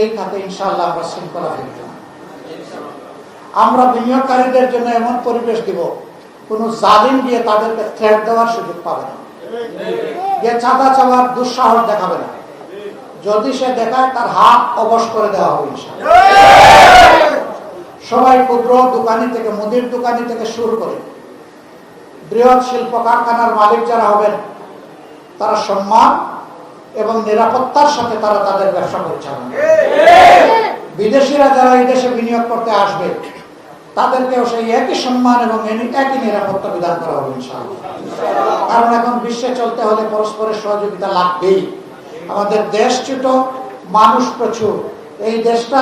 এই খাতে ইনশাআল্লাহ আমরা শৃঙ্খলা ফিরব আমরা বিনিয়োগকারীদের জন্য এমন পরিবেশ দিব, কোন জালিম দিয়ে তাদেরকে থ্রেট দেওয়ার সুযোগ পাবে না। যে চাঁদা চাওয়ার দুঃসাহস দেখাবে না। যদি সে দেখায়, তার হাত অবশ করে দেওয়া হবে সবাই ক্ষুদ্র দোকানি থেকে, মুদির দোকানি থেকে শুরু করে, বৃহৎ শিল্প কারখানার মালিক যারা হবেন, তারা সম্মান এবং নিরাপত্তার সাথে তারা তাদের ব্যবসা পরিচালনা বিদেশিরা যারা এই দেশে বিনিয়োগ করতে আসবে, তাদেরকেও সেই একই সম্মান এবং একই নিরাপত্তা বিধান করা হবে কারণ এখন বিশ্বে চলতে হলে পরস্পরের সহযোগিতা লাগবেই। আমাদের দেশ ছোট, মানুষ প্রচুর। এই দেশটা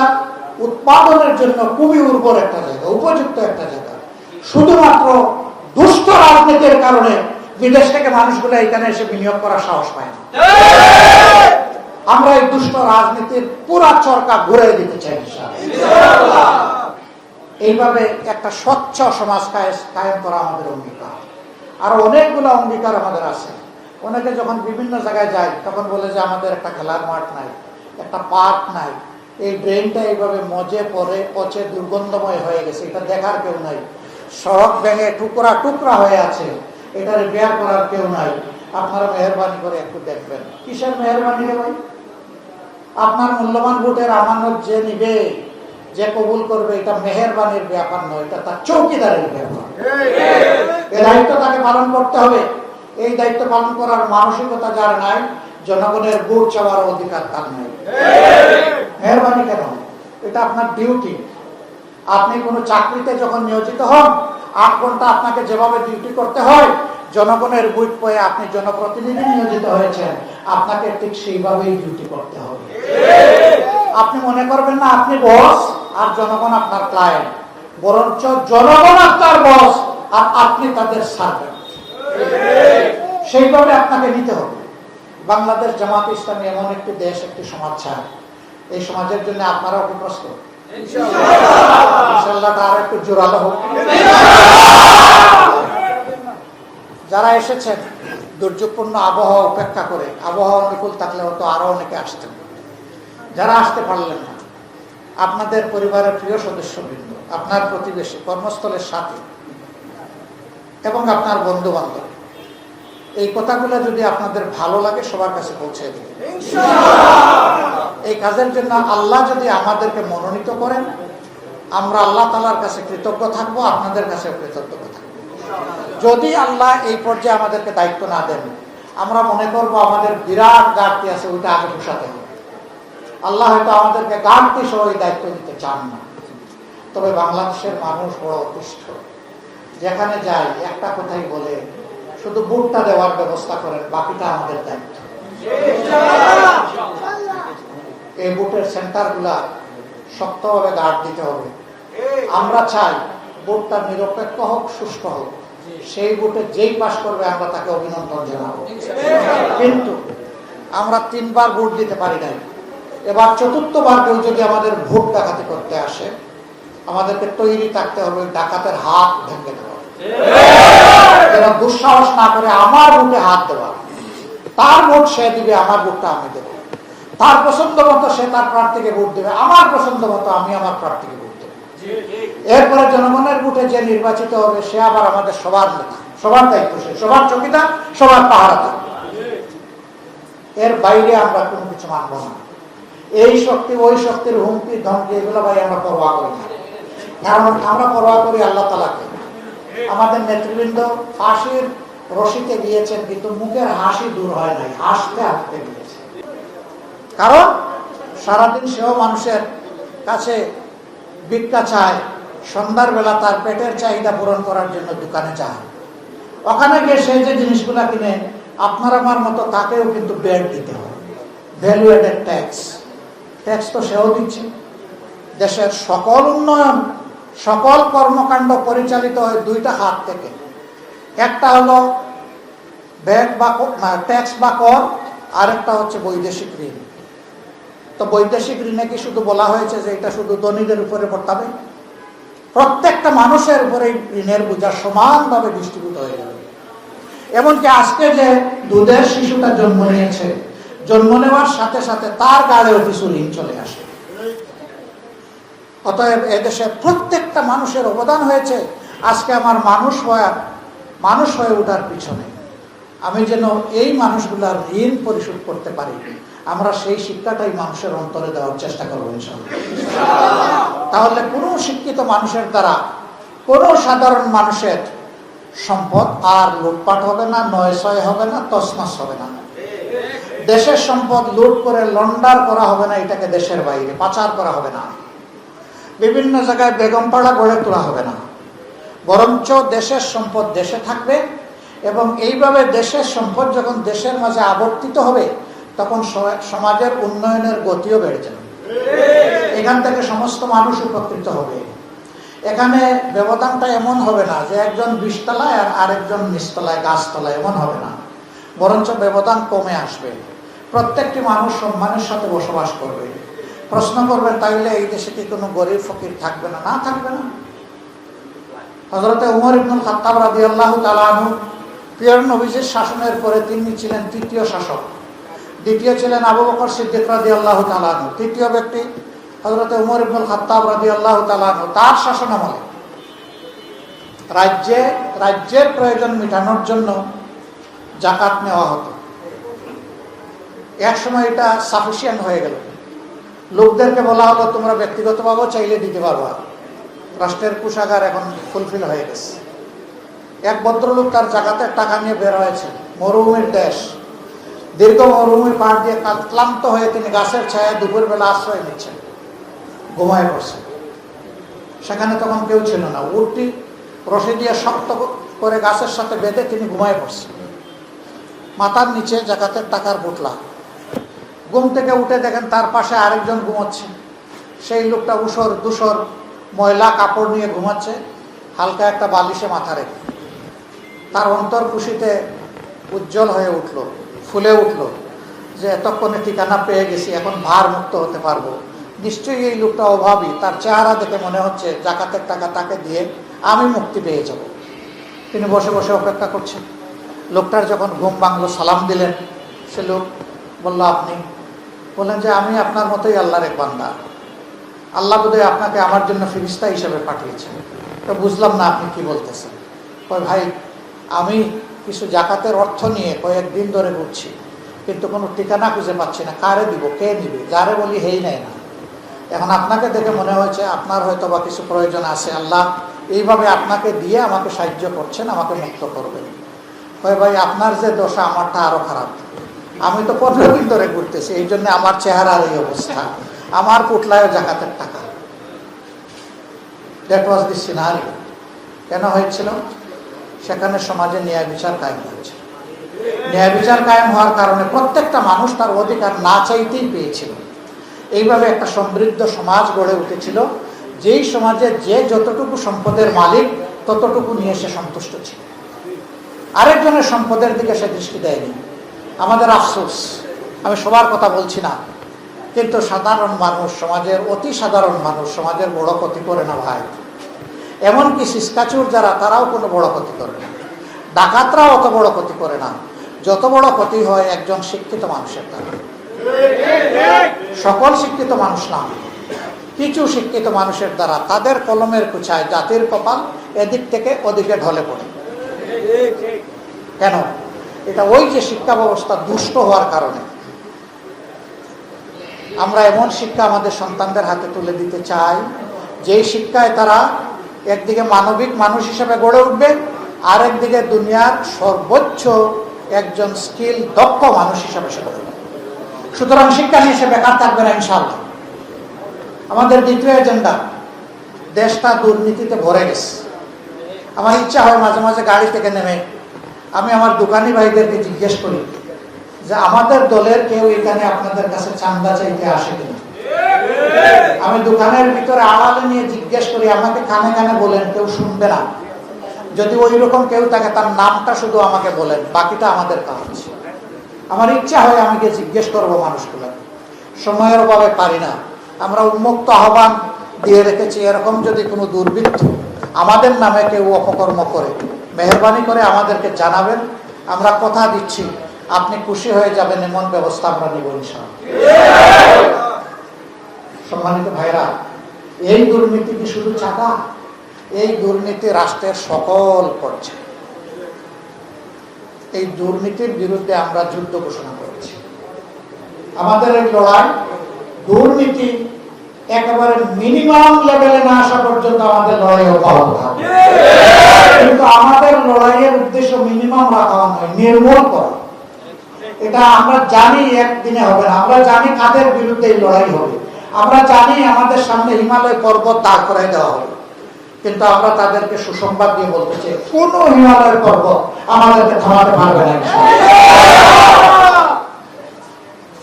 উৎপাদনের জন্য খুবই উর্বর একটা জায়গা, উপযুক্ত একটা জায়গা। শুধুমাত্র দুষ্ট রাজনীতির কারণে বিদেশ থেকে মানুষগুলো এখানে এসে বিনিয়োগ করার সাহস পায় না। আমরা এই দুষ্ট রাজনীতির পুরা চরকা ঘুরে দিতে চাই এইভাবে একটা স্বচ্ছ সমাজ কায়েম করা আমাদের অঙ্গীকার। আর অনেকগুলো অঙ্গীকার আমাদের আছে। অনেকে যখন বিভিন্ন জায়গায় যায়, তখন বলে যে আমাদের একটা খেলার মাঠ নাই, একটা পার্ক নাই। এই ড্রেনটা এইভাবে মজে পরে পচে দুর্গন্ধময় হয়ে গেছে, এটা দেখার কেউ নাই। সড়ক ভেঙে টুকরা টুকরা হয়ে আছে। এটা রিপেয়ার করার কেউ নাই। আপনারা মেহরবানি করে একটু দেখবেন। কিসের মেহরবানি রে ভাই? আপনার মূল্যবান ভোটের আমানত যে নিবে, যে কবুল করবে, এটা মেহরবানির ব্যাপার নয়, এটা তার চৌকিদারের ব্যাপার। এই দায়িত্ব তাকে পালন করতে হবে। এই দায়িত্ব পালন করার মানসিকতা যার নাই, জনগণের ভোট চাওয়ার অধিকার তার নাই। মেহরবানি কেন? এটা আপনার ডিউটি আপনি কোনো চাকরিতে যখন নিয়োজিত হন আট ঘণ্টা আপনাকে যেভাবে ডিউটি করতে হয়, জনগণের বুট পয়ে আপনি জনপ্রতিনিধি নিয়োজিত হয়েছেন, আপনাকে ঠিক সেইভাবেই ডিউটি করতে হবে। আপনি মনে করবেন না, আপনি বস আর জনগণ আপনার ক্লায়েন্ট বরঞ্চ জনগণ আপনার বস আর আপনি তাদের সার্ভেন্ট সেইভাবে আপনাকে নিতে হবে। বাংলাদেশ জামাত ইসলামী এমন একটি দেশ, একটি সমাজ ছাড় এই সমাজের জন্য আপনারাও কি যারা এসেছেন, দুর্যোগপূর্ণ আবহাওয়া উপেক্ষা করে, আবহাওয়া অনুকূল থাকলে হয়তো আরও অনেকে আসতেন। যারা আসতে পারলেন না, আপনাদের পরিবারের প্রিয় সদস্যবৃন্দ, আপনার প্রতিবেশী, কর্মস্থলের সাথে, এবং আপনার বন্ধু বান্ধব এই কথাগুলো যদি আপনাদের ভালো লাগে, সবার কাছে পৌঁছে দিন। এই কাজের জন্য আল্লাহ যদি আমাদেরকে মনোনীত করেন, আমরা আল্লাহ তালার কাছে কৃতজ্ঞ থাকব, আপনাদের কাছে কৃতজ্ঞ থাকব। যদি আল্লাহ এই পর্যায়ে আমাদেরকে দায়িত্ব না দেন, আমরা মনে করব আমাদের বিরাট ঘাটতি আছে, ওইটা আগে পোষাতে হবে। আল্লাহ হয়তো আমাদেরকে ঘাটতি সহ ওই দায়িত্ব দিতে চান না। তবে বাংলাদেশের মানুষ বড় অতিষ্ঠ। যেখানে যাই, একটা কথাই বলে, শুধু বুটটা দেওয়ার ব্যবস্থা করেন, বাকিটা আমাদের দায়িত্ব। এই বুটের সেন্টারগুলা শক্তভাবে গার্ড দিতে হবে। আমরা চাই বুটটা নিরপেক্ষ হোক, সুষ্ঠু হোক। সেই বুটে যেই পাশ করবে, আমরা তাকে অভিনন্দন জানাব। কিন্তু আমরা তিনবার ভোট দিতে পারি নাই। এবার চতুর্থবার কেউ যদি আমাদের ভোট ডাকাতি করতে আসে, আমাদেরকে তৈরি থাকতে হবে ডাকাতের হাত ভেঙে দেওয়া। যেন দুঃসাহস না করে আমার বুকে হাত দেওয়া। তার ভোট সে দিবে, আমার ভোটটা আমি দেবো। তার পছন্দ মতো সে তার প্রার্থীকে ভোট দেবে। আমার পছন্দ মতো আমি আমার প্রার্থীকে ভোট দেবো। এরপরে জনগণের ভোটে যে নির্বাচিত হবে, সে আবার আমাদের সবার সবার দায়িত্ব সে। সবার চকিদার, সবার পাহারাদার। এর বাইরে আমরা কোনো কিছু মানব না। এই শক্তি, ওই শক্তির হুমকি, ধমকি, এগুলো ভাই আমরা পরোয়া করি না। কারণ আমরা পরোয়া করি আল্লাহ তালাকে আমাদের নেতৃবৃন্দ ফাঁসির রশিতে গিয়েছেন, কিন্তু মুখের হাসি দূর হয় নাই। হাসতে হাসতে গিয়েছে কারণ সারাদিন সেও মানুষের কাছে ভিক্ষা চায়, সন্ধ্যার বেলা তার পেটের চাহিদা পূরণ করার জন্য দোকানে যায়। ওখানে গিয়ে সে যে জিনিসগুলা কিনে, আপনার আমার মতো তাকেও কিন্তু বেড দিতে হয়। ভ্যালু এডেড ট্যাক্স ট্যাক্স তো সেও দিচ্ছে। দেশের সকল উন্নয়ন, সকল কর্মকাণ্ড পরিচালিত হয় দুইটা হাত থেকে। একটা হলো ব্যাগ বা ট্যাক্স বা কর, আরেকটা হচ্ছে বৈদেশিক ঋণ। তো বৈদেশিক ঋণে কি শুধু বলা হয়েছে যে এটা শুধু ধনীদের উপরে বর্তাবে? প্রত্যেকটা মানুষের উপরে ঋণের বোঝা সমানভাবে ডিস্ট্রিবিউট হয়ে যাবে এমনকি আজকে যে দুধের শিশুটা জন্ম নিয়েছে, জন্ম নেওয়ার সাথে সাথে তার গাড়েও কিছু ঋণ চলে আসে। অতএব এদেশে প্রত্যেকটা মানুষের অবদান হয়েছে। আজকে আমার মানুষ হওয়া, মানুষ হয়ে ওঠার পিছনে। আমি যেন এই মানুষগুলার ঋণ পরিশোধ করতে পারি। আমরা সেই শিক্ষাটাই মানুষের অন্তরে দেওয়ার চেষ্টা করব তাহলে কোনো শিক্ষিত মানুষের দ্বারা কোনো সাধারণ মানুষের সম্পদ আর লুটপাট হবে না নয়সয় হবে না তসনস হবে না। দেশের সম্পদ লুট করে লন্ডার করা হবে না, এটাকে দেশের বাইরে পাচার করা হবে না। বিভিন্ন জায়গায় বেগমপাড়া গড়ে তোলা হবে না। বরঞ্চ দেশের সম্পদ দেশে থাকবে এবং এইভাবে দেশের সম্পদ যখন দেশের মাঝে আবর্তিত হবে তখন সমাজের উন্নয়নের গতিও বেড়ে যাবে এখান থেকে সমস্ত মানুষ উপকৃত হবে। এখানে ব্যবধানটা এমন হবে না যে একজন বিশতলায় আর আরেকজন নিচতলায়, গাছতলায়, এমন হবে না। বরঞ্চ ব্যবধান কমে আসবে। প্রত্যেকটি মানুষ সম্মানের সাথে বসবাস করবে। প্রশ্ন করবেন, তাইলে এই দেশে কি কোনো গরিব ফকির থাকবে না? না থাকবে না। হজরতে উমর ইবনুল খাত্তাব রাদি আল্লাহ তালানু পিয়র নবীজের শাসনের পরে তিনি ছিলেন তৃতীয় শাসক। দ্বিতীয় ছিলেন আবু বকর সিদ্দিক রাদি আল্লাহ তালানু তৃতীয় ব্যক্তি হজরতে উমর ইবনুল খাত্তাব রাদি আল্লাহ তালানু তার শাসন আমলে রাজ্যে, রাজ্যের প্রয়োজন মেটানোর জন্য জাকাত নেওয়া হতো। এক সময় এটা সাফিসিয়েন্ট হয়ে গেল। লোকদেরকে বলা হলো, তোমরা ব্যক্তিগতভাবেও চাইলে দিতে পারবা। রাষ্ট্রের কুষাগার এখন ফুলফিল হয়ে গেছে। এক ভদ্রলোক তার জাকাতের টাকা নিয়ে বের হয়েছে, মরুভূমির দেশ। দীর্ঘ মরুভূমির পাহাড় দিয়ে ক্লান্ত হয়ে তিনি গাছের ছায়া দুপুর বেলা আশ্রয় নিচ্ছেন। ঘুমায় পড়ছে। সেখানে তখন কেউ ছিল না। উটটি রশি দিয়ে শক্ত করে গাছের সাথে বেঁধে তিনি ঘুমায় পড়ছেন। মাথার নিচে জাকাতের টাকার বুটলা ঘুম থেকে উঠে দেখেন তার পাশে আরেকজন ঘুমাচ্ছে। সেই লোকটা উসর দুসর ময়লা কাপড় নিয়ে ঘুমাচ্ছে, হালকা একটা বালিশে মাথা রেখে। তার অন্তর খুশিতে উজ্জ্বল হয়ে উঠল। ফুলে উঠল যে এতক্ষণে ঠিকানা পেয়ে গেছি, এখন ভার মুক্ত হতে পারব। নিশ্চয়ই এই লোকটা অভাবী, তার চেহারা দেখে মনে হচ্ছে জাকাতের টাকা তাকে দিয়ে আমি মুক্তি পেয়ে যাব। তিনি বসে বসে অপেক্ষা করছেন। লোকটার যখন ঘুম ভাঙলো, সালাম দিলেন। সে লোক বলল, আপনি বললেন যে আমি আপনার মতোই আল্লাহর এক বান্দা। আল্লাহ বোধহয় আপনাকে আমার জন্য ফিরিস্তা হিসেবে পাঠিয়েছেন। তো বুঝলাম না আপনি কি বলতেছেন। ভাই, আমি কিছু জাকাতের অর্থ নিয়ে কয়েকদিন ধরে ঘুরছি। কিন্তু কোনো ঠিকানা খুঁজে পাচ্ছি না। কারে দিব, কে নিবে? যারে বলি হেই নেয় না। এখন আপনাকে দেখে মনে হয়েছে আপনার হয়তো বা কিছু প্রয়োজন আছে। আল্লাহ এইভাবে আপনাকে দিয়ে আমাকে সাহায্য করছেন, আমাকে মুক্ত করবেন। কয় ভাই, আপনার যে দশা আমারটা আরও খারাপ। আমি তো পনেরো দিন ধরে ঘুরতেছি, এই জন্য আমার চেহারার এই অবস্থা। আমার পুটলায় জাকাতের টাকা। দ্যাট ওয়াজ দি সিনারি কেন হয়েছিল? সেখানে সমাজে ন্যায় বিচার কায়েম হয়েছে। ন্যায় বিচার কায়েম হওয়ার কারণে প্রত্যেকটা মানুষ তার অধিকার না চাইতেই পেয়েছিল। এইভাবে একটা সমৃদ্ধ সমাজ গড়ে উঠেছিল, যেই সমাজে যে যতটুকু সম্পদের মালিক, ততটুকু নিয়ে সে সন্তুষ্ট ছিল। আরেকজনের সম্পদের দিকে সে দৃষ্টি দেয়নি। আমাদের আফসোস, আমি সবার কথা বলছি না, কিন্তু সাধারণ মানুষ, সমাজের অতি সাধারণ মানুষ, সমাজের বড় ক্ষতি করে না ভাই। এমনকি সিসকাচুর যারা, তারাও কোনো বড় ক্ষতি করে না। ডাকাতরাও অত বড় ক্ষতি করে না। যত বড় ক্ষতি হয়, একজন শিক্ষিত মানুষের দ্বারা। সকল শিক্ষিত মানুষ না। কিছু শিক্ষিত মানুষের দ্বারা তাদের কলমের কুচায় জাতির কপাল এদিক থেকে ওদিকে ঢলে পড়ে। কেন? এটা ওই যে শিক্ষা ব্যবস্থা দুষ্ট হওয়ার কারণে। আমরা এমন শিক্ষা আমাদের সন্তানদের হাতে তুলে দিতে চাই, যেই শিক্ষায় তারা একদিকে মানবিক মানুষ হিসেবে গড়ে উঠবে আর একদিকে দুনিয়ার সর্বোচ্চ একজন স্কিল দক্ষ মানুষ হিসেবে সে গড়ে উঠবে। সুতরাং শিক্ষা নিয়ে সে বেকার থাকবে না ইনশাল্লাহ আমাদের দ্বিতীয় এজেন্ডা, দেশটা দুর্নীতিতে ভরে গেছে। আমার ইচ্ছা হয় মাঝে মাঝে গাড়ি থেকে নেমে আমি আমার দোকানি ভাইদেরকে জিজ্ঞেস করি যে, আমাদের দলের কেউ এখানে আপনাদের কাছে চান্দা চাইতে আসে কিনা? আমি দোকানের ভিতরে আড়ালে নিয়ে জিজ্ঞেস করি, আমাকে কানে কানে বলেন, কেউ শুনবে না? যদি ওই রকম কেউ থাকে, তার নামটা শুধু আমাকে বলেন, বাকিটা আমাদের কাজ। আমার ইচ্ছা হয় আমি গিয়ে জিজ্ঞেস করব মানুষগুলো সময়ের অভাবে পারি না। আমরা উন্মুক্ত আহ্বান দিয়ে রেখেছি, এরকম যদি কোনো দুর্বৃত্ত আমাদের নামে কেউ অপকর্ম করে, মেহরবানি করে আমাদেরকে জানাবেন, আমরা কথা দিচ্ছি, আপনি খুশি হয়ে যাবেন, এমন ব্যবস্থা আমরা নিব ইনশাআল্লাহ। সম্মানিত ভাইরা এই দুর্নীতি কি শুধু চাঁদা, এই দুর্নীতি রাষ্ট্রের সকল করছে। এই দুর্নীতির বিরুদ্ধে আমরা যুদ্ধ ঘোষণা করেছি। আমাদের এই লড়াই, দুর্নীতি একেবারে মিনিমাম লেভেলে না আসা পর্যন্ত আমাদের লড়াই অব্যাহত কিন্তু আমাদের লড়াইয়ের উদ্দেশ্য মিনিমাম রাখা নয়, নির্মূল করা। এটা আমরা জানি একদিনে হবে না, আমরা জানি কাদের বিরুদ্ধে এই লড়াই হবে। আমরা জানি আমাদের সামনে হিমালয় পর্বত দাঁড় করাই দেওয়া হবে কিন্তু আমরা তাদেরকে সুসংবাদ দিয়ে বলতে চাই, কোন হিমালয় পর্বত আমাদেরকে থামাতে পারবে না।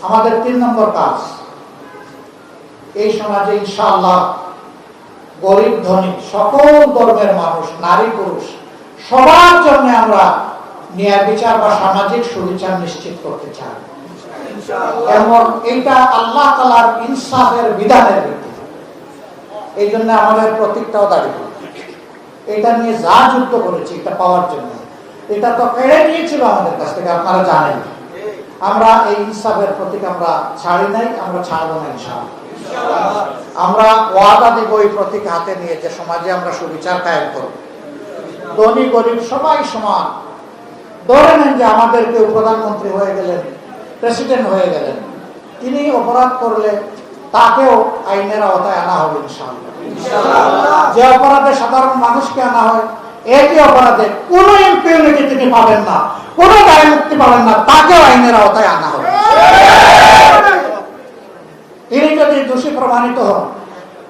আমাদের তিন নম্বর কাজ, এই সমাজে ইনশাআল্লাহ গরিব ধনী, সকল ধর্মের মানুষ, নারী পুরুষ, সবার জন্য আমরা ন্যায় বিচার বা সামাজিক সুবিচার নিশ্চিত করতে চাই। এবং এইটা আল্লাহ তালার ইনসাফের বিধানের এই জন্য আমাদের প্রতীকটাও দাঁড়িয়ে এটা নিয়ে যা যুদ্ধ করেছি, এটা পাওয়ার জন্য। এটা তো কেড়ে নিয়েছিল আমাদের কাছ থেকে, আপনারা জানেন। আমরা এই ইনসাফের প্রতীক আমরা ছাড়ি নাই, আমরা ছাড়বো না ইনশাআল্লাহ। আমরা ওয়াদা প্রতীক হাতে নিয়ে যে সমাজে আমরা সুবিচার কায়েম করব। ধনী গরিব সবাই সমান। ধরে নেন যে আমাদের কেউ প্রধানমন্ত্রী হয়ে গেলেন প্রেসিডেন্ট হয়ে গেলেন। তিনি অপরাধ করলে তাকেও আইনের আওতায় আনা হবে যে অপরাধে সাধারণ মানুষকে আনা হয় একই অপরাধে কোন ইম্পিউনিটি তিনি পাবেন না কোন দায় মুক্তি পাবেন না তাকেও আইনের আওতায় আনা হবে। তিনি যদি দোষী প্রমাণিত হন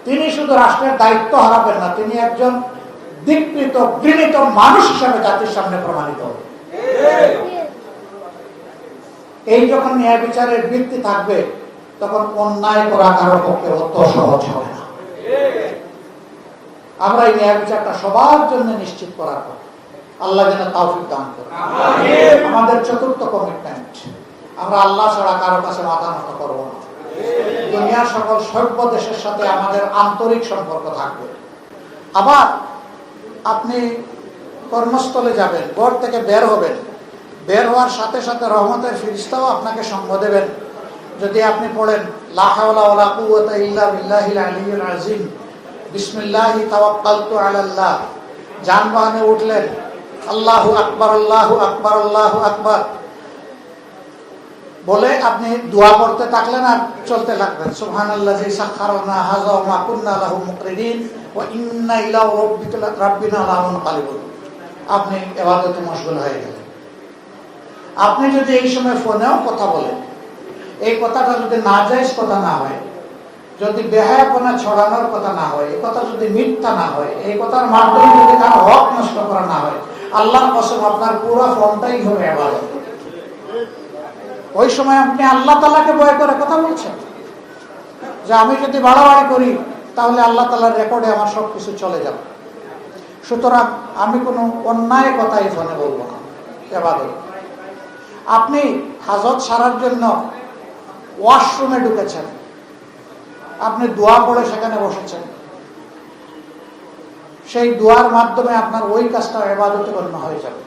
তিনি শুধু রাষ্ট্রের দায়িত্ব হারাবেন না তিনি একজন দীপ্ত ঘৃণিত মানুষ হিসাবে জাতির সামনে প্রমাণিত হবে এই যখন ন্যায় বিচারের ভিত্তি থাকবে তখন অন্যায় করা কারোর পক্ষে অত সহজ হবে না। আমরা এই ন্যায় বিচারটা সবার জন্য নিশ্চিত করার পর আল্লাহ যেন তাওফিক দান করে আমাদের চতুর্থ কমিটমেন্ট আমরা আল্লাহ ছাড়া কারও কাছে মাথা নত করব না। দুনিয়ার সকল সভ্য দেশের সাথে আমাদের আন্তরিক সম্পর্ক থাকবে। আবার আপনি কর্মস্থলে যাবেন ঘর থেকে বের হবেন বের হওয়ার সাথে সাথে রহমতের ফিরিস্তাও আপনাকে সঙ্গ দেবেন। যদি আপনি পড়েন, লা হাওলা ওয়ালা কুওয়াতা ইল্লা বিল্লাহিল আলিয়্যিল আযীম, বিসমিল্লাহি তাওয়াক্কালতু যানবাহনে উঠলেন, আল্লাহু আকবার আল্লাহু আকবার আল্লাহু আকবার। বলে আপনি দোয়া পড়তে থাকলেন আর চলতে লাগবেন সুবহানাল্লাহি সাখারানা হাযা ওয়া মা কুন্না লাহু মুকরিনিন ওয়া ইন্না ইলা আপনি ইবাদতে মশগুল হয়ে গেলেন। আপনি যদি এই সময় ফোনেও কথা বলেন, এই কথাটা যদি না নাজাইজ কথা না হয়, যদি বেহায়াপনা ছড়ানোর কথা না হয়, এই কথা যদি মিথ্যা না হয়, এই কথার মাধ্যমে যদি কারও হক নষ্ট করা না হয়, আল্লাহর কসম আপনার পুরো ফোনটাই হবে আবাদত ওই সময় আপনি আল্লাহ তালাকে ভয় করে কথা বলছেন। যে আমি যদি বাড়াবাড়ি করি, তাহলে আল্লাহ তালার রেকর্ডে আমার সব কিছু চলে যাবে। সুতরাং আমি কোনো অন্যায় কথাই ফোনে বলব না। এবাদত। আপনি হাজত সারার জন্য ওয়াশরুমে ঢুকেছেন। আপনি দোয়া পড়ে সেখানে বসেছেন। সেই দোয়ার মাধ্যমে আপনার ওই কাজটা এবাদতে গণ্য হয়ে যাবে।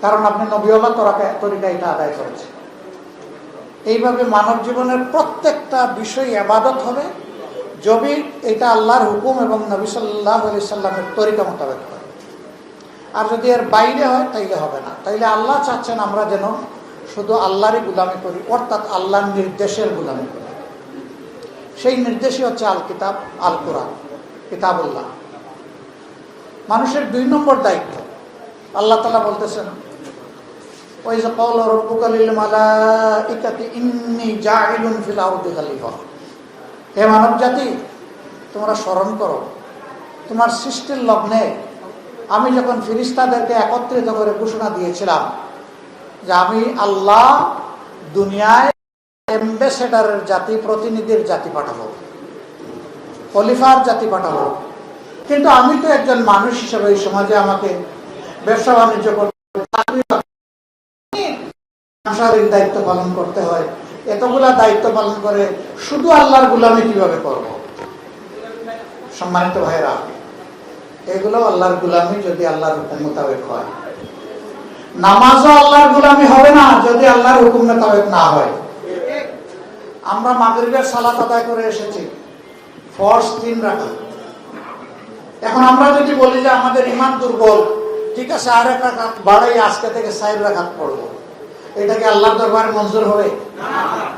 কারণ আপনি নবীলা তরাকে তরিকা এটা আদায় করেছেন। এইভাবে মানব জীবনের প্রত্যেকটা বিষয় আবাদত হবে যদি এটা আল্লাহর হুকুম এবং নবী সাল্লাহ আলি সাল্লামের তরিকা মোতাবেক হয় আর যদি এর বাইরে হয়, তাইলে হবে না। তাইলে আল্লাহ চাচ্ছেন আমরা যেন শুধু আল্লাহরই গুলামি করি, অর্থাৎ আল্লাহর নির্দেশের গুলামি করি। সেই নির্দেশই হচ্ছে আল কিতাব আল কোরআন কিতাবুল্লাহ। মানুষের দুই নম্বর দায়িত্ব। আল্লাহ তালা বলতেছেন ওই যে কল রব্বুকালিল মালাইকাতি ইন্নি হে মানব জাতি তোমরা স্মরণ করো, তোমার সৃষ্টির লগ্নে আমি যখন ফিরিস্তাদেরকে একত্রিত করে ঘোষণা দিয়েছিলাম যে আমি আল্লাহ দুনিয়ায় এম্বাসেডারের জাতি, প্রতিনিধির জাতি পাঠাবো, খলিফার জাতি পাঠাবো, কিন্তু আমি তো একজন মানুষ হিসেবে এই সমাজে আমাকে ব্যবসা বাণিজ্য করতে দায়িত্ব পালন করতে হয়, এতগুলা দায়িত্ব পালন করে শুধু আল্লাহর গুলামি কীভাবে করব? সম্মানিত ভাইরা এগুলো আল্লাহর গুলামি যদি আল্লাহর হুকুম মোতাবেক হয়। নামাজও আল্লাহর গুলামি হবে না যদি আল্লাহর হুকুম মোতাবেক না হয়। আমরা মাগরিবের সালাত আদায় করে এসেছি। ফর্স তিন রাখা এখন আমরা যদি বলি যে আমাদের ইমান দুর্বল, ঠিক আছে, আর এক রাখাত বাড়াই আজকে থেকে সাইড রাখাত পড়ব। এটা কি আল্লাহর দরবারে মঞ্জুর হবে?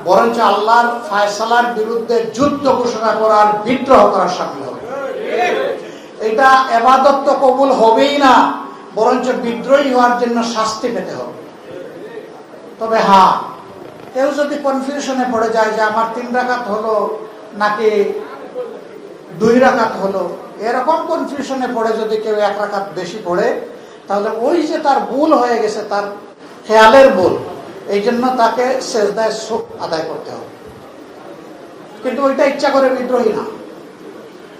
বরঞ্চ আল্লাহর ফায়সালার বিরুদ্ধে যুদ্ধ ঘোষণা করার বিদ্রোহ করার সামিল হবে। এটা এবাদত তো কবুল হবেই না, বরঞ্চ বিদ্রোহী হওয়ার জন্য শাস্তি পেতে হবে। তবে হ্যাঁ কেউ যদি কনফিউশনে পড়ে যায় যে আমার তিন রাখাত হলো নাকি দুই রাখাত হলো, এরকম কনফিউশনে পড়ে যদি কেউ এক রাখাত বেশি পড়ে, তাহলে ওই যে তার ভুল হয়ে গেছে, তার খেয়ালের ভুল, এই জন্য তাকে শেষদায় সুখ আদায় করতে হবে। কিন্তু ওইটা ইচ্ছা করে বিদ্রোহী না।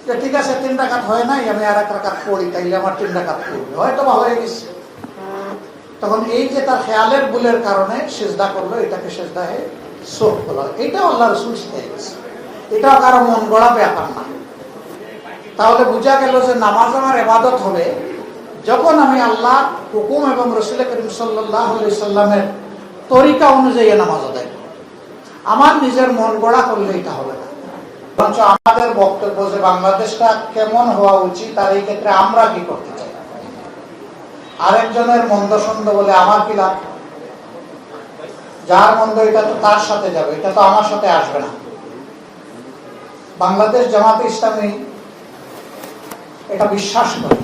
যে ঠিক আছে, তিন রাখাত হয় নাই, আমি আর এক রাখাত পড়ি, তাইলে আমার তিন রাখাত পড়বে। হয়তো বা হয়ে গেছে। তখন এই যে তার খেয়ালের ভুলের কারণে সেজদা করল, এটাকে সেজদায় শোক বলা হয়। এটাও আল্লাহ রসুল শিখে গেছে এটাও কারও মন গড়া ব্যাপার না। তাহলে বোঝা গেল যে নামাজ আমার এবাদত হবে যখন আমি আল্লাহ হুকুম এবং রসুল করিম সাল্লাহ সাল্লামের তরিকা অনুযায়ী নামাজ আদায়। আমার নিজের মন গড়া করলে এটা হবে না। বরঞ্চ আমাদের বক্তব্য যে বাংলাদেশটা কেমন হওয়া উচিত এই ক্ষেত্রে আমরা কি করতে চাই? আরেকজনের মন্দ সন্দ বলে আমার কি লাভ? যার মন্দ এটা তো তার সাথে যাবে, এটা তো আমার সাথে আসবে না। বাংলাদেশ জামাতে ইসলামী এটা বিশ্বাস করে।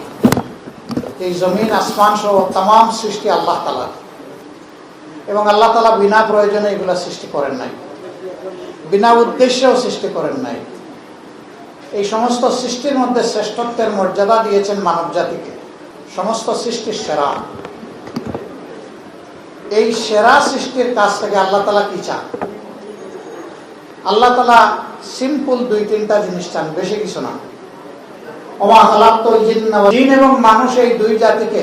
এই জমিন, আসমান সহ তাম সৃষ্টি আল্লাহ তালা এবং আল্লাহ তালা বিনা প্রয়োজনে এগুলা সৃষ্টি করেন নাই। বিনা উদ্দেশ্যেও সৃষ্টি করেন নাই। এই সমস্ত সৃষ্টির মধ্যে শ্রেষ্ঠত্বের মর্যাদা দিয়েছেন মানব জাতিকে সমস্ত সৃষ্টির সেরা। এই সেরা সৃষ্টির কাছ থেকে আল্লাহ তালা কি চান? আল্লাহ তালা সিম্পল দুই তিনটা জিনিস চান, বেশি কিছু না। ওমা জিন এবং মানুষ এই দুই জাতিকে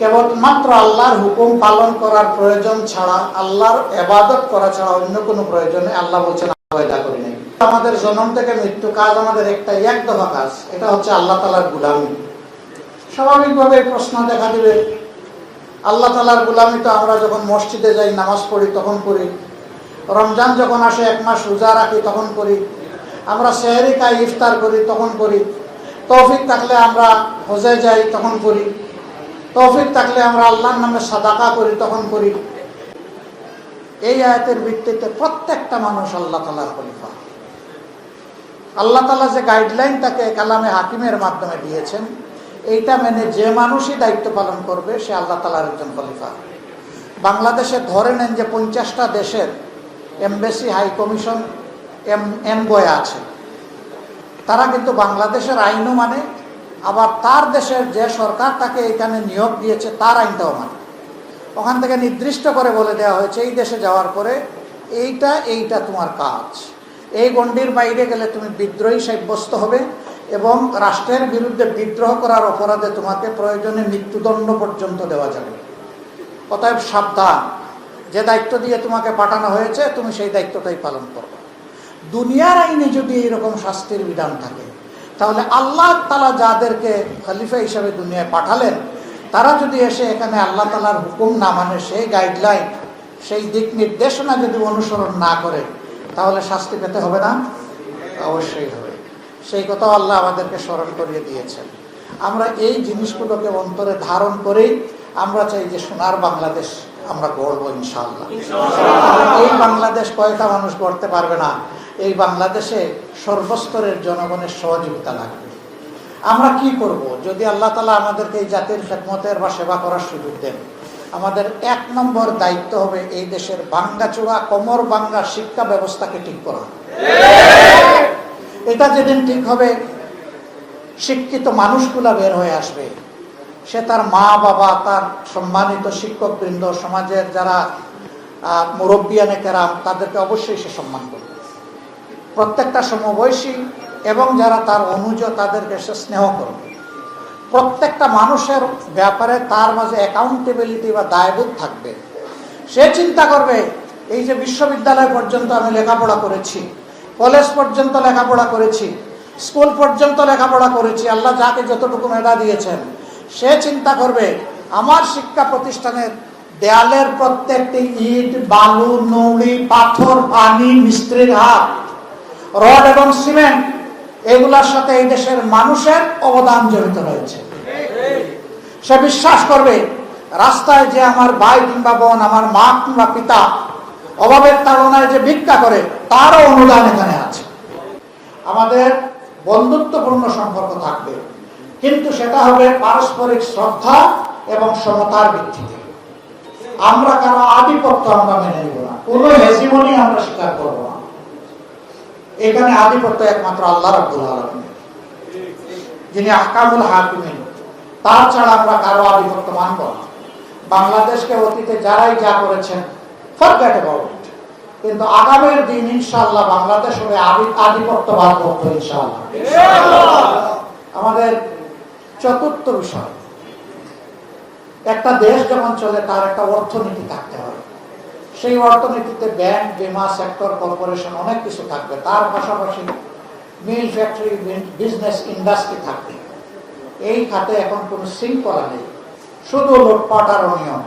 কেবলমাত্র আল্লাহর হুকুম পালন করার প্রয়োজন ছাড়া, আল্লাহর এবাদত করা ছাড়া অন্য কোনো প্রয়োজনে আল্লাহ বলছেন পয়দা করি নাই। আমাদের জন্ম থেকে মৃত্যু কাজ আমাদের একটা এক দফা কাজ, এটা হচ্ছে আল্লাহ তালার গুলামি। স্বাভাবিকভাবে প্রশ্ন দেখা দিবে, আল্লাহ তালার গুলামি তো আমরা যখন মসজিদে যাই, নামাজ পড়ি, তখন করি। রমজান যখন আসে, এক মাস রোজা রাখি, তখন করি। আমরা সেহরি ইফতার করি, তখন করি। তৌফিক থাকলে আমরা হজে যাই, তখন করি। তৌফিক থাকলে আমরা আল্লাহর নামে সাদাকা করি, তখন করি। এই আয়াতের ভিত্তিতে প্রত্যেকটা মানুষ আল্লাহ তালার খলিফা। আল্লাহ তালা যে গাইডলাইন তাকে কালামে হাকিমের মাধ্যমে দিয়েছেন, এইটা মেনে যে মানুষই দায়িত্ব পালন করবে, সে আল্লাহ তালার একজন খলিফা। বাংলাদেশে ধরে নেন যে পঞ্চাশটা দেশের এমবেসি, হাই কমিশন, এম, এনবয় আছে। তারা কিন্তু বাংলাদেশের আইনও মানে আবার তার দেশের যে সরকার তাকে এখানে নিয়োগ দিয়েছে, তার আইনটাও মানে। ওখান থেকে নির্দিষ্ট করে বলে দেওয়া হয়েছে, এই দেশে যাওয়ার পরে এইটা এইটা তোমার কাজ। এই গণ্ডির বাইরে গেলে তুমি বিদ্রোহী সাব্যস্ত হবে এবং রাষ্ট্রের বিরুদ্ধে বিদ্রোহ করার অপরাধে তোমাকে প্রয়োজনে মৃত্যুদণ্ড পর্যন্ত দেওয়া যাবে। অতএব সাবধান। যে দায়িত্ব দিয়ে তোমাকে পাঠানো হয়েছে, তুমি সেই দায়িত্বটাই পালন করবে দুনিয়ার আইনে যদি এইরকম শাস্তির বিধান থাকে তাহলে আল্লাহ তালা যাদেরকে খলিফা হিসাবে দুনিয়ায় পাঠালেন, তারা যদি এসে এখানে আল্লাহ তালার হুকুম না মানে সেই গাইডলাইন সেই দিক নির্দেশনা যদি অনুসরণ না করে, তাহলে শাস্তি পেতে হবে না? অবশ্যই হবে। সেই কথাও আল্লাহ আমাদেরকে স্মরণ করিয়ে দিয়েছেন। আমরা এই জিনিসগুলোকে অন্তরে ধারণ করেই আমরা চাই যে সোনার বাংলাদেশ আমরা গড়বো ইনশাল্লাহ এই বাংলাদেশ কয়টা মানুষ গড়তে পারবে না? এই বাংলাদেশে সর্বস্তরের জনগণের সহযোগিতা লাগবে। আমরা কি করব? যদি আল্লাহ তালা আমাদেরকে এই জাতির খেদমতের বা সেবা করার সুযোগ দেন, আমাদের এক নম্বর দায়িত্ব হবে এই দেশের ভাঙ্গাচোড়া কোমর ভাঙ্গা শিক্ষা ব্যবস্থাকে ঠিক করা। এটা যেদিন ঠিক হবে, শিক্ষিত মানুষগুলা বের হয়ে আসবে। সে তার মা, বাবা, তার সম্মানিত শিক্ষকবৃন্দ, সমাজের যারা মুরব্বিয়ানে কেরাম, তাদেরকে অবশ্যই সে সম্মান করবে। প্রত্যেকটা সমবয়সী এবং যারা তার অনুজ তাদেরকে সে স্নেহ করবে। প্রত্যেকটা মানুষের ব্যাপারে তার মাঝে অ্যাকাউন্টেবিলিটি বা দায়বোধ থাকবে। সে চিন্তা করবে, এই যে বিশ্ববিদ্যালয় পর্যন্ত আমি লেখাপড়া করেছি, কলেজ পর্যন্ত লেখাপড়া করেছি, স্কুল পর্যন্ত লেখাপড়া করেছি, আল্লাহ যাকে যতটুকু মেধা দিয়েছেন, সে চিন্তা করবে, আমার শিক্ষা প্রতিষ্ঠানের দেয়ালের প্রত্যেকটি ইট, বালু নৌড়ি পাথর, পানি, মিস্ত্রির হাত রড এবং সিমেন্ট, এগুলোর সাথে এই দেশের মানুষের অবদান জড়িত রয়েছে। সে বিশ্বাস করবে, রাস্তায় যে আমার ভাই কিংবা বোন, আমার মা কিংবা পিতা অভাবের তাড়নায় যে ভিক্ষা করে, তারও অনুদান এখানে আছে। আমাদের বন্ধুত্বপূর্ণ সম্পর্ক থাকবে, কিন্তু সেটা হবে পারস্পরিক শ্রদ্ধা এবং সমতার ভিত্তিতে। আমরা কারও আধিপত্য আমরা মেনে নিব না, কোনো হেজিমনি আমরা স্বীকার করব না। এখানে আধিপত্য একমাত্র আল্লাহ রাব্বুল আলামিন। যিনি আহকামুল হাকিমিন তার ছাড়া আমরা কারও আধিপত্য মানব না। বাংলাদেশকে অতীতে যারাই যা করেছেন ফরগেট অ্যাবাউট কিন্তু আগামীর দিন ইনশাআল্লাহ বাংলাদেশ হবে আধি- আধিপত্যবাদ মুক্ত ইনশাআল্লাহ। আমাদের চতুর্থ বিষয় একটা দেশ যেমন চলে তার একটা অর্থনীতি থাকতে হবে। সেই অর্থনীতিতে ব্যাংক, বিমা, সেক্টর, কর্পোরেশন অনেক কিছু থাকবে। তার পাশাপাশি মিল ফ্যাক্টরি বিজনেস ইন্ডাস্ট্রি থাকবে। এই খাতে এখন কোনো শৃঙ্খলা নেই। শুধু লুটপাট অনিয়ম।